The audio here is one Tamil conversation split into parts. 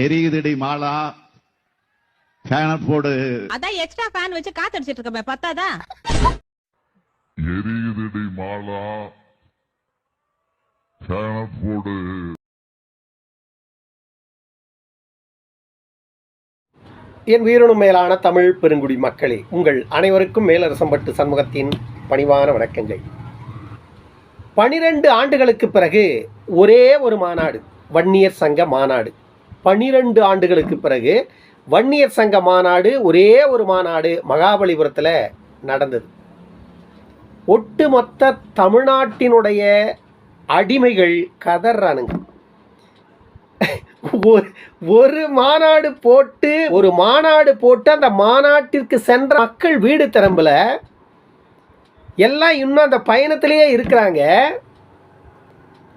எரியுதடி மாலா. ஃபேன போடு. அதான் எக்ஸ்ட்ரா ஃபேன் வச்சு காத்தடிச்சிட்டு இருக்கமே பத்தாதா? எரியுதடி மாலா. ஃபேன போடு. என் உயிரினும் மேலான தமிழ் பெருங்குடி மக்களே உங்கள் அனைவருக்கும் மேலரசம்பட்டு சண்முகத்தின் பணிவான வணக்கங்கள். பனிரெண்டு ஆண்டுகளுக்கு பிறகு ஒரே ஒரு மாநாடு வன்னியர் சங்க மாநாடு. பனிரெண்டு ஆண்டுகளுக்கு பிறகு வன்னியர் சங்க மாநாடு ஒரே ஒரு மாநாடு மகாபலிபுரத்தில் நடந்தது. ஒட்டுமொத்த தமிழ்நாட்டினுடைய அடிமைகள் கதறானுங்க ஒரு ஒரு மாநாடு போட்டு ஒரு மாநாடு போட்டு அந்த மாநாட்டிற்கு சென்ற மக்கள் வீடு திரும்பல எல்லாம் இன்னும் அந்த பயணத்திலேயே இருக்கிறாங்க.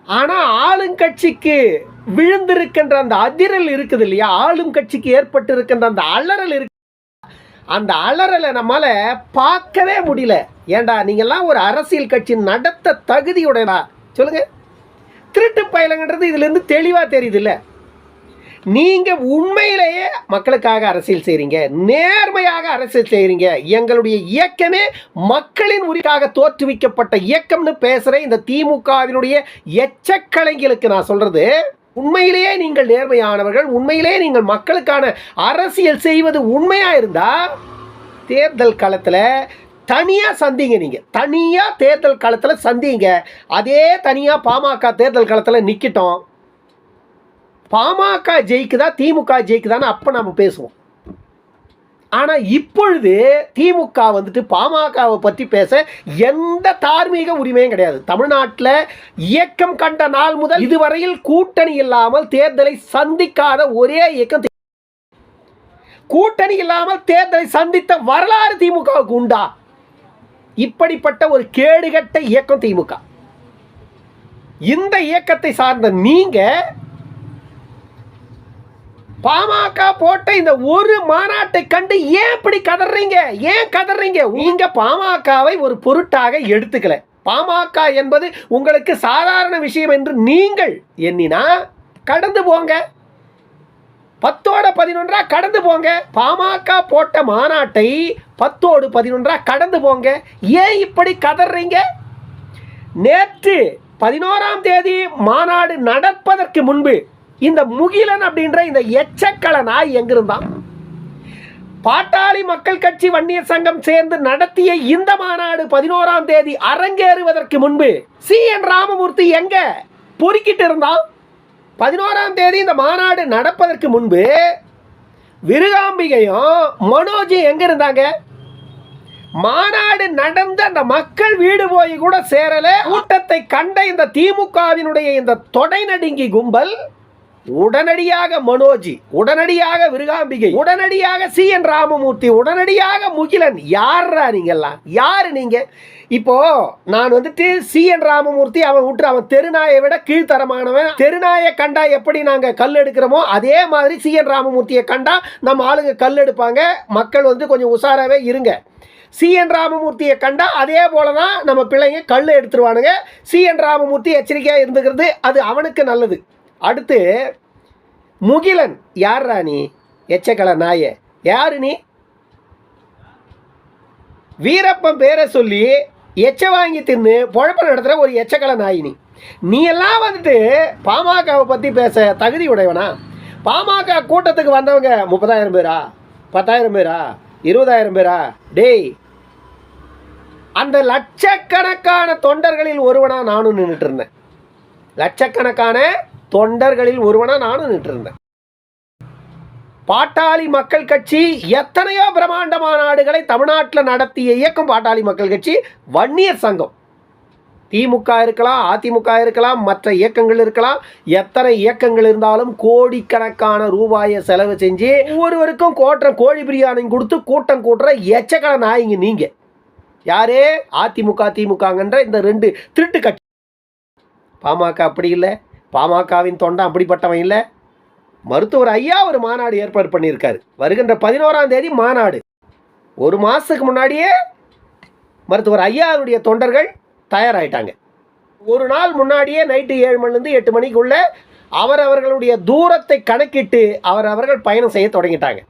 ஆனால் ஆளுங்கட்சிக்கு விழுந்திருக்கின்ற அந்த அதிரல் இருக்குது இல்லையா? ஆளும் கட்சிக்கு ஏற்பட்டு இருக்கின்ற அந்த அலறல் இருக்கு. அந்த அலறலை நம்மளால் பார்க்கவே முடியல. ஏண்டா நீங்கெல்லாம் ஒரு அரசியல் கட்சி நடத்த தகுதியுடையடா? சொல்லுங்க. திருட்டு பயலங்கன்றது இதுல இருந்து தெளிவா தெரியுது இல்ல நீங்க உண்மையிலேயே மக்களுக்காக அரசியல் செய்கிறீங்க நேர்மையாக அரசியல் செய்கிறீங்க எங்களுடைய இயக்கமே மக்களின் உரிக்காக தோற்றுவிக்கப்பட்ட இயக்கம்னு பேசுகிற இந்த திமுகவினுடைய எச்சக்கலைஞர்களுக்கு நான் சொல்றது உண்மையிலேயே நீங்கள் நேர்மையானவர்கள் உண்மையிலேயே நீங்கள் மக்களுக்கான அரசியல் செய்வது உண்மையாக இருந்தால் தேர்தல் காலத்தில் தனியாக சந்திங்க நீங்கள் தனியாக தேர்தல் காலத்தில் சந்திங்க. அதே தனியாக பாமக தேர்தல் காலத்தில் நிற்கட்டும் பாமக ஜெயிக்குதா திமுக ஜெயிக்குதான்னு அப்போ நம்ம பேசுவோம். ஆனால் இப்பொழுது திமுக வந்துட்டு பாமகவை பற்றி பேச எந்த தார்மீக உரிமையும் கிடையாது. தமிழ்நாட்டில் இயக்கம் கண்ட நாள் முதல் இதுவரையில் கூட்டணி இல்லாமல் தேர்தலை சந்திக்காத ஒரே இயக்கம் கூட்டணி இல்லாமல் தேர்தலை சந்தித்த வரலாறு திமுகவுக்கு உண்டா? இப்படிப்பட்ட ஒரு கேடுகட்ட இயக்கம் திமுக. இந்த இயக்கத்தை சார்ந்த நீங்க பாமக போட்ட இந்த ஒரு மாநாட்டை கண்டு ஏன் இப்படி கதறீங்க? ஏன் கதறீங்க? நீங்க பாமகவை ஒரு பொருட்டாக எடுத்துக்கல. பாமக என்பது உங்களுக்கு சாதாரண விஷயம் என்று நீங்கள் எண்ணினா கடந்து போங்க. பத்தோட பதினொன்றா கடந்து போங்க. பாமக போட்ட மாநாட்டை பத்தோடு பதினொன்றா கடந்து போங்க. ஏன் இப்படி கதறீங்க? நேற்று பதினோராம் தேதி மாநாடு நடப்பதற்கு முன்பு இந்த முகிலன் அப்படின்ற இந்த எச்சக்கல நாய் எங்கிருந்தான்? பாட்டாளி மக்கள் கட்சி வன்னியர் சங்கம் சேர்ந்து நடத்திய இந்த மாநாடு பதினோராம் தேதி அரங்கேறுவதற்கு முன்பு சி. என். ராமமூர்த்தி எங்க? பொறுக்கிட்டு இருந்தான். பதினோராம் தேதி இந்த மாநாடு நடப்பதற்கு முன்பு விருகாம்பிகையும் மனோஜும் எங்க இருந்தாங்க? மாநாடு நடந்த அந்த மக்கள் வீடு போய் கூட சேரல. கூட்டத்தை கண்ட இந்த திமுகவினுடைய இந்த தொடை நடுங்கி கும்பல் உடனடியாக மனோஜி உடனடியாக விருகாம்பிகை உடனடியாக சி. என். ராமமூர்த்தி உடனடியாக முகிலன் யாரா நீங்கெல்லாம்? யாரு நீங்க? இப்போ நான் வந்துட்டு சி. என். ராமமூர்த்தி அவன் விட்டு அவன் தெருநாயை விட கீழ்த்தரமானவன். தெருநாயை கண்டா எப்படி நாங்க கல் எடுக்கிறோமோ அதே மாதிரி சி. என். ராமமூர்த்தியை கண்டா நம்ம ஆளுங்க கல் எடுப்பாங்க. மக்கள் வந்து கொஞ்சம் உஷாராகவே இருங்க. சி. என். ராமமூர்த்தியை கண்டா அதே போல தான் நம்ம பிள்ளைங்க கல் எடுத்துருவானுங்க. சி. என். ராமமூர்த்தி எச்சரிக்கையாக இருந்துக்கிறது அது அவனுக்கு நல்லது. அடுத்து முகிலன் யார்ரா நீ? எச்சக்கல நாயே. யாரு நீ? வீரப்பன் பேரை சொல்லி எச்ச வாங்கி தின்னு பொழப்ப நடத்துகிற ஒரு எச்சக்கல நாயினி நீ. நீ எல்லாம் வந்துட்டு பாமகவை பற்றி பேச தகுதி உடையவனா? பாமக கூட்டத்துக்கு வந்தவங்க முப்பதாயிரம் பேரா? பத்தாயிரம் பேரா? இருபதாயிரம் பேரா? டேய் அந்த லட்சக்கணக்கான தொண்டர்களில் ஒருவனா நானும் நின்றுட்டு இருந்தேன். லட்சக்கணக்கான தொண்டர்களில் ஒருவனா நானும் நின்றுட்டு இருந்தேன் பாட்டாளி மக்கள் கட்சி எத்தனையோ பிரம்மாண்ட மாநாடுகளை தமிழ்நாட்டில் நடத்திய இயக்கம் பாட்டாளி மக்கள் கட்சி வன்னியர் சங்கம். திமுக இருக்கலாம் அதிமுக இருக்கலாம் மற்ற இயக்கங்கள் இருக்கலாம் எத்தனை இயக்கங்கள் இருந்தாலும் கோடிக்கணக்கான ரூபாயை செலவு செஞ்சு ஒவ்வொருவருக்கும் கோட்டம் கோழி பிரியாணி கொடுத்து கூட்டம் கூட்டுற எச்சக்கடை நாயிங்க நீங்க. யாரே? அதிமுக திமுகங்கன்ற இந்த ரெண்டு திருட்டு கட்சி. பாமக அப்படி இல்லை. பாமகவின் தொண்டை அப்படிப்பட்டவன் இல்லை. மருத்துவர் ஐயா ஒரு மாநாடு ஏற்பாடு பண்ணியிருக்காரு. வருகின்ற பதினோராம் தேதி மாநாடு. ஒரு மாதத்துக்கு முன்னாடியே மருத்துவர் ஐயாவுடைய தொண்டர்கள் தயாராகிட்டாங்க ஒரு நாள் முன்னாடியே நைட்டு ஏழு மணிலேருந்து எட்டு மணிக்குள்ள அவரவர்களுடைய தூரத்தை கணக்கிட்டு அவர் அவர்கள் பயணம் செய்ய தொடங்கிட்டாங்க.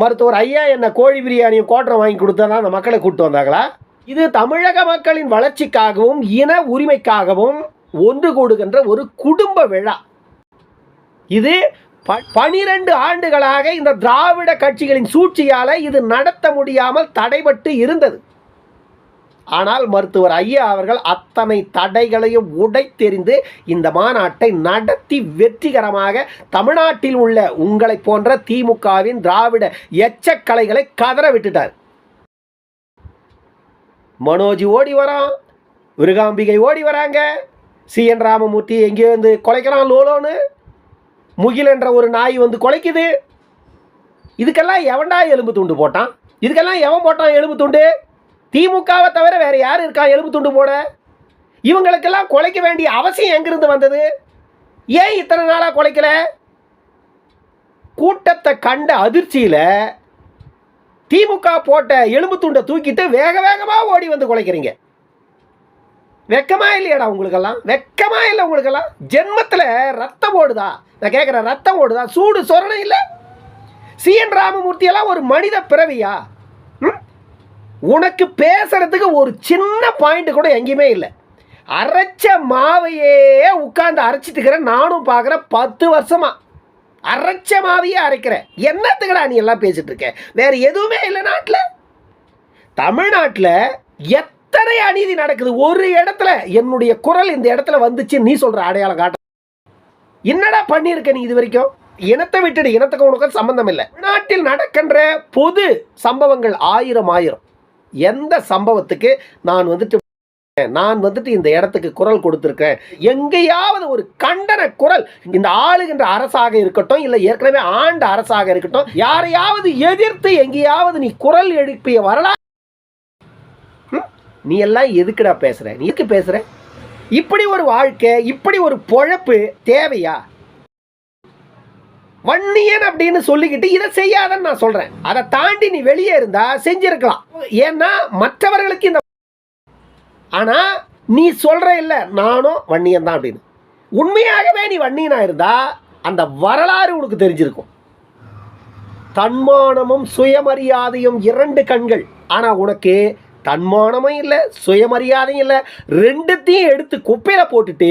மருத்துவர் ஐயா என்ன கோழி பிரியாணியும் கோட்டரை வாங்கி கொடுத்தா அந்த மக்களை கூப்பிட்டு வந்தாங்களா? இது தமிழக மக்களின் வளர்ச்சிக்காகவும் இன உரிமைக்காகவும் ஒன்று கூடுகின்ற ஒரு குடும்ப விழா. இது ப- பனிரெண்டு ஆண்டுகளாக இந்த திராவிட கட்சிகளின் சூழ்ச்சியால் இது நடத்த முடியாமல் தடைபட்டு இருந்தது. ஆனால் மருத்துவர் ஐயா அவர்கள் அத்தனை தடைகளையும் உடைத்தெறிந்து இந்த மாநாட்டை நடத்தி வெற்றிகரமாக தமிழ்நாட்டில் உள்ள உங்களை போன்ற திமுகவின் திராவிட எச்சக்கலைகளை கதற விட்டுட்டார். மனோஜ் ஓடி வரான் விருகாம்பிகை ஓடி வராங்க. சி என் ராமமூர்த்தி எங்கேயோ வந்து கொலைக்கிறான் லோலோன்னு. முகில் என்ற ஒரு நாய் வந்து கொலைக்குது. இதுக்கெல்லாம் எவன்டா எலும்பு துண்டு போட்டான்? இதுக்கெல்லாம் எவன் போட்டான் எலும்பு துண்டு? திமுகவை தவிர வேறு யார் இருக்கா எலும்பு துண்டு போட? இவங்களுக்கெல்லாம் கொலைக்க வேண்டிய அவசியம் எங்கிருந்து வந்தது? ஏன் இத்தனை நாளாக குலைக்கல? கூட்டத்தை கண்ட அதிர்ச்சியில் திமுக போட்ட எலும்பு துண்டை தூக்கிட்டு வேக வேகமாக ஓடி வந்து குலைக்கிறீங்க. வெக்கமா இல்லையாடா உங்களுக்கெல்லாம்? வெக்கமா இல்லை உங்களுக்கெல்லாம்? ஜென்மத்தில் ரத்தம் ஓடுதா? நான் கேட்குறேன் ரத்தம் ஓடுதா? சூடு சொரணை இல்லை? சிஎன் ராமமூர்த்தி எல்லாம் ஒரு மனித பிறவியா? ம்? உனக்கு பேசுறதுக்கு ஒரு சின்ன பாயிண்ட் கூட எங்கேயுமே இல்லை. அரைச்ச மாவையே உட்காந்து அரைச்சிட்டு இருக்கிறேன் நானும் பார்க்குறேன் பத்து வருஷமா. அரைச்ச மாவையே அரைக்கிறேன் என்னத்துக்கடா நீ எல்லாம் பேசிட்டு இருக்க? வேற எதுவுமே இல்லை நாட்டில். தமிழ்நாட்டில் எத் எத்தனை அநீதி நடக்குது? ஒரு இடத்துல என்னுடைய குரல் இந்த இடத்துல வந்துச்சு நீ சொல்ற அடையாளம் காட்ட. என்னடா பண்ணியிருக்க நீ இது வரைக்கும்? இனத்தை விட்டுடு இனத்துக்கு உனக்கு சம்பந்தம் இல்லை நாட்டில் நடக்கின்ற பொது சம்பவங்கள் ஆயிரம் ஆயிரம். எந்த சம்பவத்துக்கு நான் வந்துட்டு நான் வந்துட்டு இந்த இடத்துக்கு குரல் கொடுத்துருக்கேன்? எங்கேயாவது ஒரு கண்டன குரல் இந்த ஆளுகின்ற அரசாக இருக்கட்டும் இல்லை ஏற்கனவே ஆண்ட அரசாக இருக்கட்டும் யாரையாவது எதிர்த்து எங்கேயாவது நீ குரல் எழுப்பிய வரலாறு நீ எல்லாம் எதுக்குடா பேசுற? நீ எதுக்கு பேசுற? இப்படி ஒரு வாழ்க்கை இப்படி ஒரு பொழப்பு தேவையா? வன்னியன் அப்படின்னு சொல்லிக்கிட்டு இதை செய்யாதன்னு நான் சொல்றேன். அதை தாண்டி நீ வெளியே இருந்தா செஞ்சிருக்கலாம். ஏன்னா மற்றவர்களுக்கு இந்த ஆனா நீ சொல்ற இல்ல நானும் வன்னியன் தான் அப்படின்னு. உண்மையாகவே நீ வன்னியனா இருந்தா அந்த வரலாறு உனக்கு தெரிஞ்சிருக்கும். தன்மானமும் சுயமரியாதையும் இரண்டு கண்கள். ஆனா உனக்கு தன்மானமும் இல்லை சுயமரியாதையும் இல்லை. ரெண்டுத்தையும் எடுத்து குப்பையில போட்டுட்டு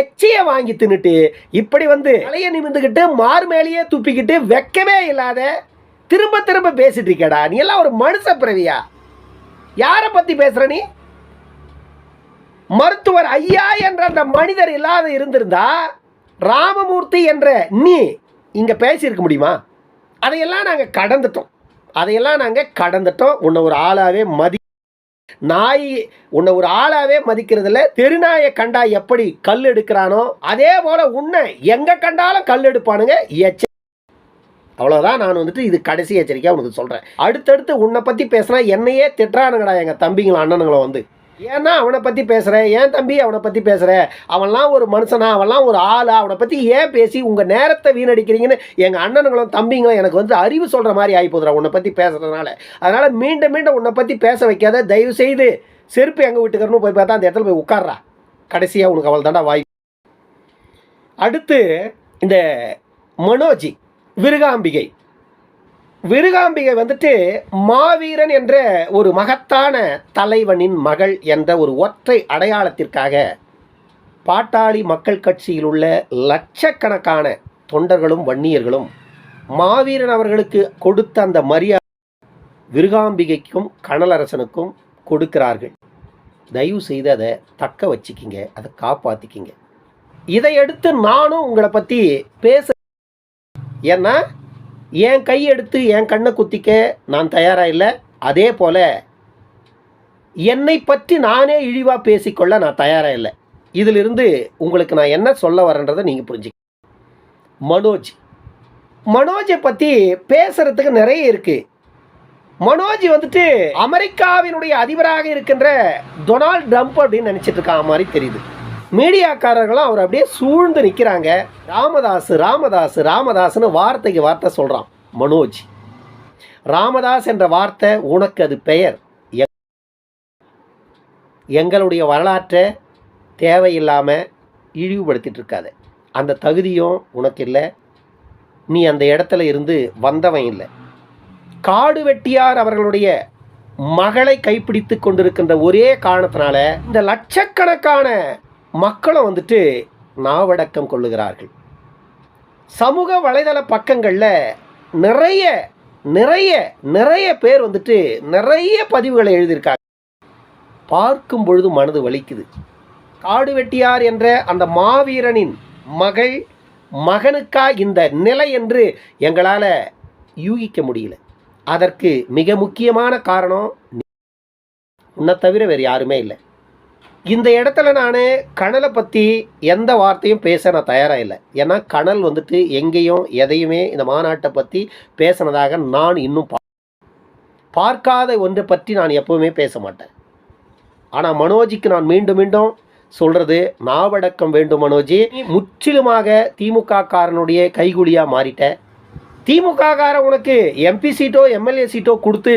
எச்சையை வாங்கி தின்னுட்டு இப்படி வந்து தலையை நிமிந்துக்கிட்டு மார் மேலேயே துப்பிக்கிட்டு வெக்கமே இல்லாத திரும்ப திரும்ப பேசிட்டு இருக்கடா. நீ எல்லாம் ஒரு மனுஷ பிறவியா? யாரை பத்தி பேசுற நீ? மருத்துவர் ஐயா என்ற அந்த மனிதர் இல்லாத இருந்திருந்தா ராமமூர்த்தி என்ற நீ இங்க பேசியிருக்க முடியுமா? அதையெல்லாம் நாங்கள் கடந்துட்டோம். அதையெல்லாம் நாங்கள் கடந்துட்டோம். உன்னை ஒரு ஆளாவே மதி நாய் உன்னை ஒரு ஆளாவே மதிக்கிறதுல தெருநாயை கண்டா எப்படி கல் எடுக்கிறானோ அதே போல உன்னை எங்க கண்டாலும் கல் எடுப்பானுங்க? எச்ச அவ்வளோதான் நான் வந்துட்டு இது கடைசி எச்சரிக்கையாக உனக்கு சொல்கிறேன் அடுத்தடுத்து உன்னை பற்றி பேசினா என்னையே திட்டுறானுங்கடா எங்கள் தம்பிங்களும் அண்ணனுங்களும் வந்து. ஏன்னா அவனை பற்றி பேசுகிறேன் ஏன் தம்பி அவனை பற்றி பேசுகிறேன் அவன்லாம் ஒரு மனுஷனா? அவன்லாம் ஒரு ஆளா? அவனை பற்றி ஏன் பேசி உங்கள் நேரத்தை வீணடிக்கிறீங்கன்னு எங்கள் அண்ணனுங்களும் தம்பிங்களும் எனக்கு வந்து அறிவு சொல்கிற மாதிரி ஆகி போதுடா உன்னை பற்றி பேசுகிறதுனால அதனால் மீண்டும் மீண்டும் உன்னை பற்றி பேச வைக்காத தயவு செய்து செருப்பு எங்கே விட்டுக்கிறன்னு போய் பார்த்தா அந்த இடத்துல போய் உட்கார்றா. கடைசியாக உனக்கு அவள் தாண்டா வாய். அடுத்து இந்த மனோஜி விருகாம்பிகை. விருகாம்பிகை வந்துட்டு மாவீரன் என்ற ஒரு மகத்தான தலைவனின் மகள் என்ற ஒரு ஒற்றை அடையாளத்திற்காக பாட்டாளி மக்கள் கட்சியில் உள்ள லட்சக்கணக்கான தொண்டர்களும் வன்னியர்களும் மாவீரன் அவர்களுக்கு கொடுத்த அந்த மரியாதை விருகாம்பிகைக்கும் கனலரசனுக்கும் கொடுக்கிறார்கள். தயவு செய்து அதை தக்க வச்சுக்கிங்க அதை காப்பாற்றிக்கிங்க இதையடுத்து நானும் உங்களை பற்றி பேச ஏன்னா என் கை எடுத்து என் கண்ணை குத்திக்க நான் தயாராக இல்லை. அதே போல் என்னை பற்றி நானே இழிவாக பேசிக்கொள்ள நான் தயாராக இல்லை. இதிலிருந்து உங்களுக்கு நான் என்ன சொல்ல வரேன்றதை நீங்கள் புரிஞ்சுக்க மனோஜ். மனோஜை பற்றி பேசுகிறதுக்கு நிறைய இருக்குது மனோஜ் வந்துட்டு அமெரிக்காவினுடைய அதிபராக இருக்கின்ற டொனால்ட் ட்ரம்ப் அப்படின்னு நினச்சிட்டு இருக்க மாதிரி தெரியுது. மீடியாக்காரர்களும் அவர் அப்படியே சூழ்ந்து நிற்கிறாங்க ராமதாஸ் ராமதாஸ் ராமதாஸ்னு வார்த்தைக்கு வார்த்தை சொல்கிறான் மனோஜ். ராமதாஸ் என்ற வார்த்தை உனக்கு அது பெயர். எங்களுடைய வரலாற்றை தேவையில்லாமல் இழிவுபடுத்திட்டு இருக்காது. அந்த தகுதியும் உனக்கு இல்லை. நீ அந்த இடத்துல இருந்து வந்தவன் இல்லை. காடு வெட்டியார் அவர்களுடைய மகளை கைப்பிடித்து கொண்டிருக்கின்ற ஒரே காரணத்தினால இந்த லட்சக்கணக்கான மக்களும் வந்துட்டு நாவடக்கம் கொள்ளுகிறார்கள். சமூக வலைதள பக்கங்களில் நிறைய நிறைய நிறைய பேர் வந்துட்டு நிறைய பதிவுகளை எழுதியிருக்காங்க. பார்க்கும் பொழுது மனது வலிக்குது. காடு வெட்டியார் என்ற அந்த மாவீரனின் மகள் மகனுக்கா இந்த நிலை என்று எங்களால் யூகிக்க முடியல. அதற்கு மிக முக்கியமான காரணம் உன்னை தவிர வேறு யாருமே இல்லை. இந்த இடத்துல நான் கணலை பற்றி எந்த வார்த்தையும் பேச நான் தயாராக இல்லை. ஏன்னா கணல் வந்துட்டு எங்கேயும் எதையுமே இந்த மாநாட்டை பற்றி பேசினதாக நான் இன்னும் பார்க்காத ஒன்றை பற்றி நான் எப்பவுமே பேச மாட்டேன். ஆனால் மனோஜிக்கு நான் மீண்டும் மீண்டும் சொல்கிறது நாவடக்கம் வேண்டும் மனோஜி. முற்றிலுமாக திமுக காரனுடைய கைகுலியாக மாறிட்ட திமுக காரன் உனக்கு எம்பி சீட்டோ எம்எல்ஏ சீட்டோ கொடுத்து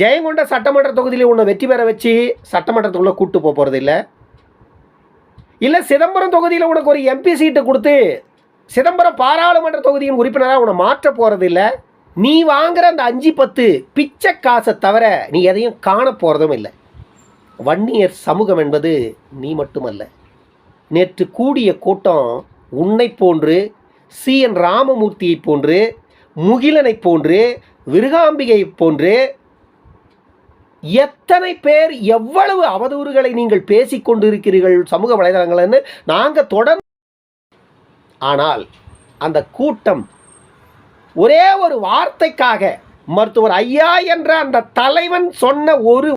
ஜெயங்கொண்ட சட்டமன்ற தொகுதியில் உன்னை வெற்றி பெற வச்சு சட்டமன்றத்துக்குள்ளே கூட்டு போக போகிறது இல்லை? இல்லை சிதம்பரம் தொகுதியில் உனக்கு ஒரு எம்பி சீட்டு கொடுத்து சிதம்பரம் பாராளுமன்ற தொகுதியின் உறுப்பினராக உன்னை மாற்ற போகிறது இல்லை? நீ வாங்குற அந்த அஞ்சு பத்து பிச்சை காசை தவிர நீ எதையும் காண போகிறதும் இல்லை. வன்னியர் சமூகம் என்பது நீ மட்டுமல்ல. நேற்று கூடிய கூட்டம் உன்னை போன்று சி என் ராமமூர்த்தியைப் போன்று முகிலனைப் போன்று விருகாம்பிகையை போன்று எத்தனை பேர் எவ்வளவு அவதூறுகளை நீங்கள் பேசிக்கொண்டிருக்கிறீர்கள் சமூக வலைதளங்கள்னு நாங்கள் தொடர்ந்து ஆனால் அந்த கூட்டம் ஒரே ஒரு வார்த்தைக்காக மருத்துவர் ஐயா என்ற அந்த தலைவன் சொன்ன ஒரு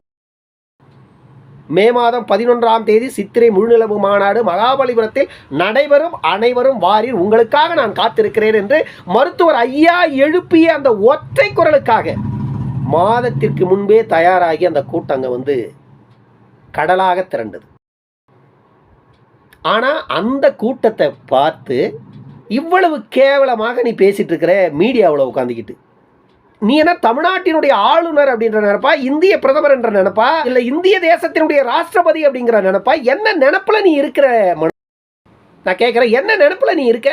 மே மாதம் பதினொன்றாம் தேதி சித்திரை முழுநிலவு மாநாடு மகாபலிபுரத்தில் நடைபெறும். அனைவரும் வாரில் உங்களுக்காக நான் காத்திருக்கிறேன் என்று மருத்துவர் ஐயா எழுப்பிய அந்த ஒற்றை குரலுக்காக மாதத்திற்கு முன்பே தயாராகி அந்த கூட்டம் வந்து கடலாக திரண்டது. ஆனால் அந்த கூட்டத்தை பார்த்து இவ்வளவு கேவலமாக நீ பேசிகிட்டு இருக்கிற மீடியாவில் உட்காந்துக்கிட்டு நீ என்ன தமிழ்நாட்டினுடைய ஆளுநர் அப்படின்ற நினைப்பா? இந்திய பிரதமர் என்ற நினைப்பா? இல்லை இந்திய தேசத்தினுடைய ராஷ்டிரபதி அப்படிங்கிற நினைப்பா? என்ன நினப்பில் நீ இருக்கிற மனு? நான் கேட்குறேன் என்ன நினப்பில் நீ இருக்க?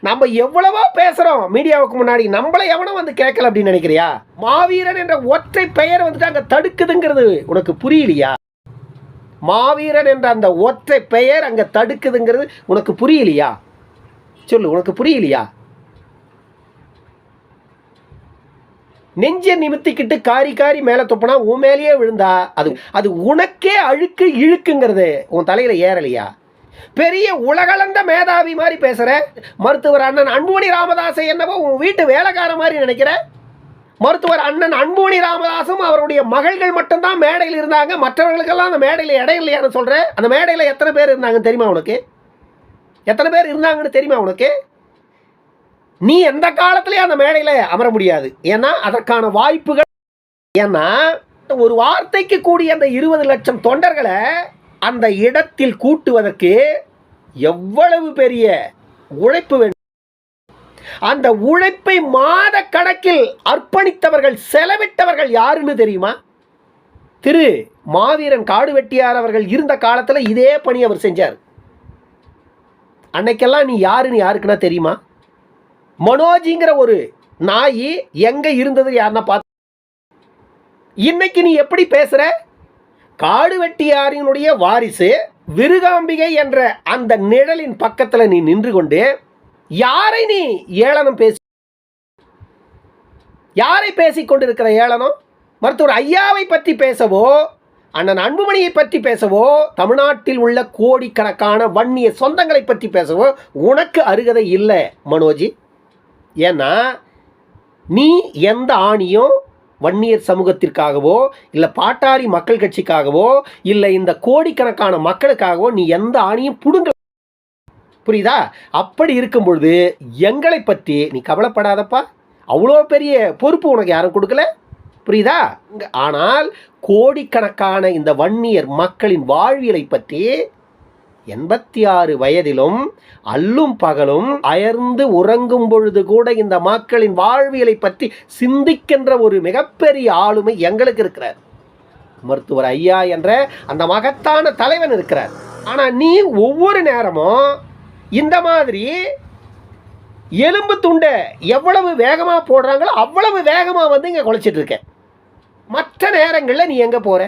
நம்ம எவ்வளவோ பேசுறோம் மீடியாவுக்கு முன்னாடி நம்மள எவனும் வந்து கேட்கல அப்படின்னு நினைக்கிறியா? மாவீரன் என்ற ஒற்றை பெயர் வந்துட்டு அங்க தடுக்குதுங்கிறது உனக்கு புரியலையா? மாவீரன் என்ற அந்த ஒற்றை பெயர் அங்க தடுக்குதுங்கிறது உனக்கு புரியலையா? சொல்லு உனக்கு புரியலையா? நெஞ்சை நிமித்திக்கிட்டு காரி காரி மேலே துப்பினா உன் மேலேயே விழுந்தா அது அது உனக்கே அழுக்கு இழுக்குங்கிறது உன் தலையில் ஏறலையா? பெரிய உலகளந்த மேதாவி மாதிரி பேசுகிற மருத்துவர் அண்ணன் அன்புமணி ராமதாஸை என்னவோ உன் வீட்டு வேலைக்கார மாதிரி நினைக்கிற? மருத்துவர் அண்ணன் அன்புமணி ராமதாசும் அவருடைய மகள்கள் மட்டும்தான் மேடையில் இருந்தாங்க. மற்றவர்களுக்கெல்லாம் அந்த மேடையில் இடம் இல்லையான்னு சொல்கிறேன் அந்த மேடையில் எத்தனை பேர் இருந்தாங்கன்னு தெரியுமா உனக்கு? எத்தனை பேர் இருந்தாங்கன்னு தெரியுமா உனக்கு? நீ எந்த காலத்துலேயும் அந்த மேடையில் அமர முடியாது. ஏன்னா அதற்கான வாய்ப்புகள் ஏன்னா ஒரு வார்த்தைக்கு கூடிய அந்த இருபது லட்சம் தொண்டர்களை அந்த இடத்தில் கூட்டுவதற்கு எவ்வளவு பெரிய உழைப்பு வேண்டும்? அந்த உழைப்பை மாத கணக்கில் அர்ப்பணித்தவர்கள் செலவிட்டவர்கள் யாருன்னு தெரியுமா? திரு. மாவீரன் காடு வெட்டியார் அவர்கள் இருந்த காலத்தில் இதே பணி அவர் செஞ்சார். அன்னைக்கெல்லாம் நீ யாருன்னு யாருக்குன்னா தெரியுமா? மனோஜிங்கிற ஒரு நாய் எங்க இருந்தது யாருன்னா பார்த்து இன்னைக்கு நீ எப்படி பேசுற? காடு வெட்டியாரினுடைய வாரிசு விருகாம்பிகை என்ற அந்த நிழலின் பக்கத்தில் நீ நின்று கொண்டு யாரை நீ ஏளனம் பேசி யாரை பேசிக் கொண்டிருக்கிற ஏளனம்? மருத்துவர் ஐயாவை பற்றி பேசவோ அண்ணன் அன்புமணியை பற்றி பேசவோ தமிழ்நாட்டில் உள்ள கோடிக்கணக்கான வன்னிய சொந்தங்களை பற்றி பேசவோ உனக்கு அருகதை இல்லை மனோஜி. ஏன்னா நீ எந்த ஆணியும் வன்னியர் சமூகத்திற்காகவோ இல்லை பாட்டாரி மக்கள் கட்சிக்காகவோ இல்லை இந்த கோடிக்கணக்கான மக்களுக்காகவோ நீ எந்த ஆணியும் புடுங்க புரியுதா? அப்படி இருக்கும் பொழுது எங்களை பற்றி நீ கவலைப்படாதப்பா. அவ்வளோ பெரிய பொறுப்பு உனக்கு யாரும் கொடுக்கல? புரியுதா? ஆனால் கோடிக்கணக்கான இந்த வன்னியர் மக்களின் வாழ்வியலை பற்றி எண்பத்தி ஆறு வயதிலும் அல்லும் பகலும் அயர்ந்து உறங்கும் பொழுது கூட இந்த மக்களின் வாழ்வியலை பற்றி சிந்திக்கின்ற ஒரு மிகப்பெரிய ஆளுமை எங்களுக்கு இருக்கிறார். மருத்துவர் ஐயா என்ற அந்த மகத்தான தலைவன் இருக்கிறார். ஆனால் நீ ஒவ்வொரு நேரமும் இந்த மாதிரி எலும்பு துண்டை எவ்வளவு வேகமாக போடுறாங்களோ அவ்வளவு வேகமாக வந்து இங்கே குலைச்சிட்டு இருக்க. மற்ற நேரங்களில் நீ எங்கே போகிற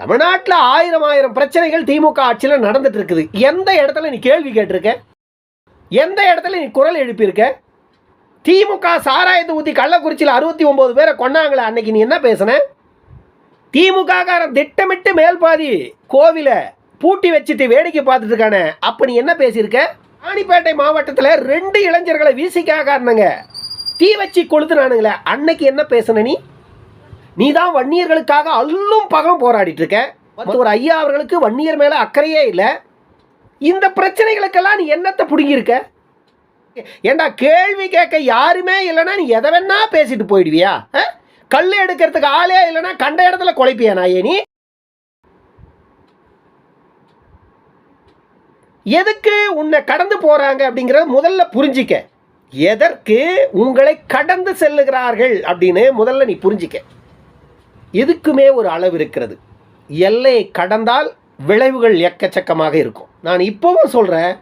தமிழ்நாட்டில் ஆயிரம் ஆயிரம் பிரச்சனைகள் திமுக ஆட்சியில் நடந்துட்டு இருக்குது. எந்த இடத்துல நீ கேள்வி கேட்டிருக்க? எந்த இடத்துல நீ குரல் எழுப்பியிருக்க? திமுக சாராயத்தை ஊற்றி கள்ளக்குறிச்சியில் அறுபத்தி ஒம்பது பேரை கொன்னாங்களே அன்னைக்கு நீ என்ன பேசுன? திமுக காரன் திட்டமிட்டு மேல்பாதி கோவிலை பூட்டி வச்சுட்டு வேடிக்கை பார்த்துட்டு இருக்கானே அப்போ நீ என்ன பேசியிருக்க? ராணிப்பேட்டை மாவட்டத்தில் ரெண்டு இளைஞர்களை வீசிக்காக காரணங்க தீ வச்சு கொளுத்துனானுங்களே அன்னைக்கு என்ன பேசுன நீ? நீ தான் வன்னியர்களுக்காக அல்லும் பகம் போராடிட்டு இருக்க ஒரு ஐயா அவர்களுக்கு வன்னியர் மேலே அக்கறையே இல்லை. இந்த பிரச்சனைகளுக்கெல்லாம் நீ என்னத்தை பிடுங்கியிருக்க? ஏண்டா கேள்வி கேட்க யாருமே இல்லைன்னா நீ எதை வேணா பேசிட்டு போயிடுவியா? ஆ? கல் எடுக்கிறதுக்கு ஆளே இல்லைன்னா கண்ட இடத்துல குழைப்பியா நாயே நீ? எதுக்கு உன்னை கடந்து போறாங்க அப்படிங்கிறத முதல்ல புரிஞ்சிக்க. எதற்கு உங்களை கடந்து செல்லுகிறார்கள் அப்படின்னு முதல்ல நீ புரிஞ்சிக்க. எதுக்குமே ஒரு அளவு இருக்கிறது. எல்லையை கடந்தால் விளைவுகள் எக்கச்சக்கமாக இருக்கும். நான் இப்போவும் சொல்கிறேன்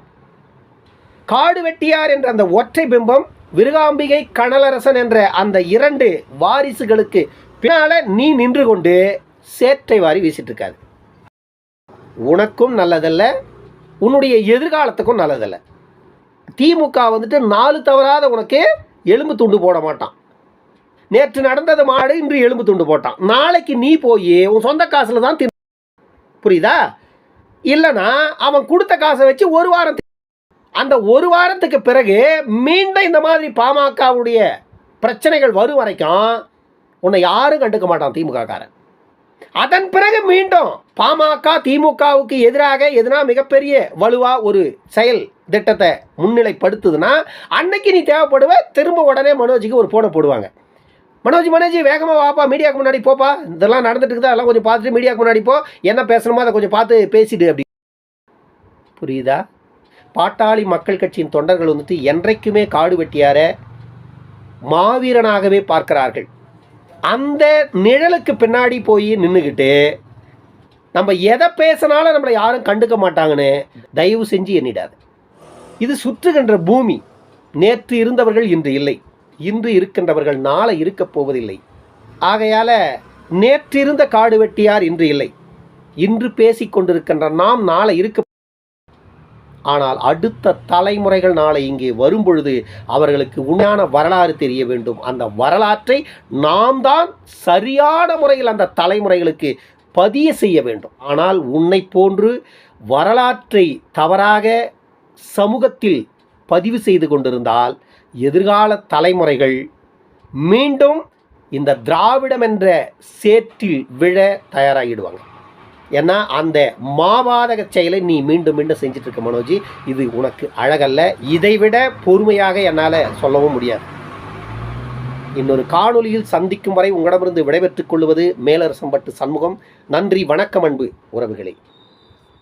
காடு வெட்டியார் என்ற அந்த ஒற்றை பிம்பம் விருகாம்பிகை கனலரசன் என்ற அந்த இரண்டு வாரிசுகளுக்கு பின்னால் நீ நின்று கொண்டு சேற்றை வாரி வீசிட்டு இருக்காது. உனக்கும் நல்லதல்ல உன்னுடைய எதிர்காலத்துக்கும் நல்லதல்ல. திமுக வந்துட்டு நாலு தவறாத உனக்கு எலும்பு துண்டு போட மாட்டான். நேற்று நடந்தது மாடு இன்று எலும்பு துண்டு போட்டான். நாளைக்கு நீ போய் உன் சொந்த காசில் தான் தின் புரியுதா? இல்லைன்னா அவன் கொடுத்த காசை வச்சு ஒரு வாரம் அந்த ஒரு வாரத்துக்கு பிறகு மீண்டும் இந்த மாதிரி பாமகவுடைய பிரச்சனைகள் வரும் வரைக்கும் உன்னை யாரும் கண்டுக்க மாட்டான் திமுக காரன் அதன் பிறகு மீண்டும் பாமக திமுகவுக்கு எதிராக எதுனா மிகப்பெரிய வலுவா ஒரு செயல் திட்டத்தை முன்னிலைப்படுத்துதுன்னா அன்னைக்கு நீ தேவைப்படுவ திரும்ப உடனே மனோஜுக்கு ஒரு போனை போடுவாங்க. மனோஜ் மனோஜ் வேகமாக வாப்பா மீடியாவுக்கு முன்னாடி போப்பா. இதெல்லாம் நடந்துட்டு இருக்குதா? எல்லாம் கொஞ்சம் பார்த்துட்டு மீடியாவுக்கு முன்னாடி போ. என்ன பேசணுமோ அதை கொஞ்சம் பார்த்து பேசிடு அப்படி. புரியுதா? பாட்டாளி மக்கள் கட்சியின் தொண்டர்கள் வந்துட்டு என்றைக்குமே காடு வெட்டியார மாவீரனாகவே பார்க்கிறார்கள். அந்த நிழலுக்கு பின்னாடி போய் நின்றுக்கிட்டு நம்ம எதை பேசினாலும் நம்மளை யாரும் கண்டுக்க மாட்டாங்கன்னு தயவு செஞ்சு எண்ணிடாது. இது சுற்றுகின்ற பூமி. நேற்று இருந்தவர்கள் இன்று இல்லை. இன்று இருக்கின்றவர்கள் நாளை இருக்கப் போவதில்லை. ஆகையால் நேற்றிருந்த காடு வெட்டியார் இன்று இல்லை. இன்று பேசிக் கொண்டிருக்கின்ற நாம் நாளை இருக்க ஆனால் அடுத்த தலைமுறைகள் நாளை இங்கே வரும்பொழுது அவர்களுக்கு உண்மையான வரலாறு தெரிய வேண்டும். அந்த வரலாற்றை நாம் தான் சரியான முறையில் அந்த தலைமுறைகளுக்கு பதிய செய்ய வேண்டும். ஆனால் உன்னை போன்று வரலாற்றை தவறாக சமூகத்தில் பதிவு செய்து கொண்டிருந்தால் எதிர்கால தலைமுறைகள் மீண்டும் இந்த திராவிடம் என்ற சேற்றில் விழ தயாராகிடுவாங்க. ஏன்னா அந்த மாபாதக செயலை நீ மீண்டும் மீண்டும் செஞ்சுட்டு இருக்க மனோஜி இது உனக்கு அழகல்ல. இதைவிட பொறுமையாக என்னால் சொல்லவும் முடியாது. இன்னொரு காணொலியில் சந்திக்கும் வரை உங்களிடமிருந்து விடைபெற்றுக் கொள்வது மேலரசம்பட்டு சண்முகம். நன்றி வணக்கம் அன்பு உறவுகளே.